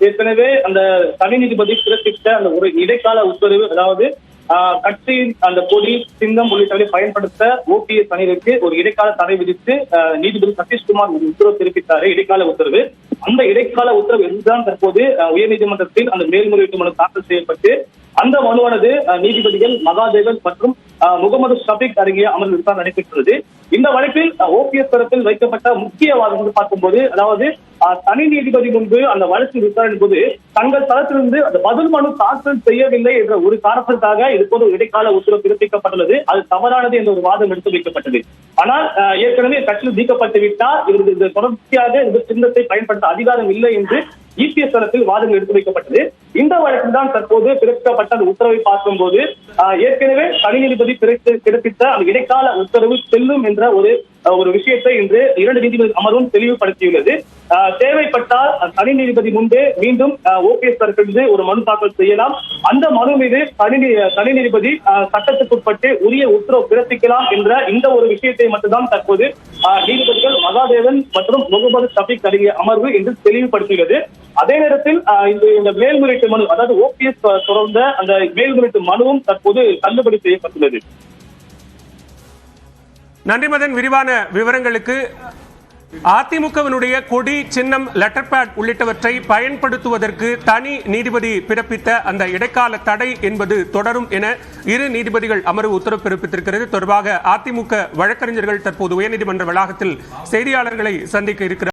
ஏற்கனவே அந்த தனி நீதிபதி பிறப்பித்த அந்த ஒரு இடைக்கால உத்தரவு அதாவது கட்சியின் அந்த கொடி சிங்கம் உள்ளிட்டவை பயன்படுத்த ஓபிஎஸ் அணியிற்கு ஒரு இடைக்கால தடை விதித்து ஆஹ், நீதிபதி சதீஷ்குமார் உத்தரவு பிறப்பித்தாரு இடைக்கால உத்தரவு. அந்த இடைக்கால உத்தரவு என்றுதான் தற்போது உயர்நீதிமன்றத்தில் அந்த மேல்முறையீட்டு மனு தாக்கல் செய்யப்பட்டு அந்த மனுவானது நீதிபதிகள் மகாதேவன் மற்றும் முகமது ஷபீக் அருகே அமர்வு விசாரணை நடைபெற்றது இந்த வழக்கில் ஓபிஎஸ் தரப்பில் வைக்கப்பட்ட முக்கிய வாதங்கள் பார்க்கும்போது அதாவது தனி நீதிபதி முன்பு அந்த வழக்கு விசாரணை போது தங்கள் தளத்திலிருந்து அந்த பதில் மனு தாக்கல் செய்யவில்லை என்ற ஒரு காரணத்திற்காக இது போது இடைக்கால உத்தரவு பிறப்பிக்கப்பட்டுள்ளது. அது தவறானது என்ற ஒரு வாதம் எடுத்து வைக்கப்பட்டது. ஆனால் ஏற்கனவே கட்சியில் நீக்கப்பட்டு விட்டால் இவருக்கு தொடர்ச்சியாக இந்த சின்னத்தை பயன்படுத்த அதிகாரம் இல்லை என்று இபிஎஸ் தரப்பில் வாதங்கள் எடுத்து வைக்கப்பட்டது. இந்த வழக்கில் தான் தற்போது பிறப்பிக்கப்பட்ட அந்த உத்தரவை பார்க்கும்போது ஆஹ், ஏற்கனவே தனி நீதிபதி பிறப்பித்த அந்த இடைக்கால உத்தரவு செல்லும் என்ற ஒரு ஒரு விஷயத்தை இன்று இரண்டு நீதிபதி அமர்வும் தெளிவுபடுத்தியுள்ளது. தேவைப்பட்டால் தனி நீதிபதி முன்பே மீண்டும் ஓபிஎஸ் தரப்பிலிருந்து ஒரு மனு தாக்கல் செய்யலாம். அந்த மனு மீது தனி நீ- தனி நீதிபதி சட்டத்துக்குட்பட்டு உரிய உத்தரவு பிறப்பிக்கலாம் என்ற இந்த ஒரு விஷயத்தை மட்டும்தான் தற்போது நீதிபதிகள் மகாதேவன் மற்றும் முகமது ஷபீக் அடங்கிய அமர்வு என்று தெளிவுபடுத்துகிறது அதே நேரத்தில் ஆஹ், இந்த இந்த மேல்முறையீட்டு மனு அதாவது ஓபிஎஸ் தொடர்ந்த அந்த மேல்முறையீட்டு மனுவும் தற்போது தள்ளுபடி செய்யப்பட்டுள்ளது. நன்றி மதன். விரிவான விவரங்களுக்கு அதிமுகவினுடைய கொடி சின்னம் லெட்டர் பேட் உள்ளிட்டவற்றை பயன்படுத்துவதற்கு தனி நீதிபதி பிறப்பித்த அந்த இடைக்கால தடை என்பது தொடரும் என இரு நீதிபதிகள் அமர்வு உத்தரவு பிறப்பித்திருக்கிறது. தொடர்பாக அதிமுக வழக்கறிஞர்கள் தற்போது உயர்நீதிமன்ற வளாகத்தில் செய்தியாளர்களை சந்திக்க இருக்கிறார்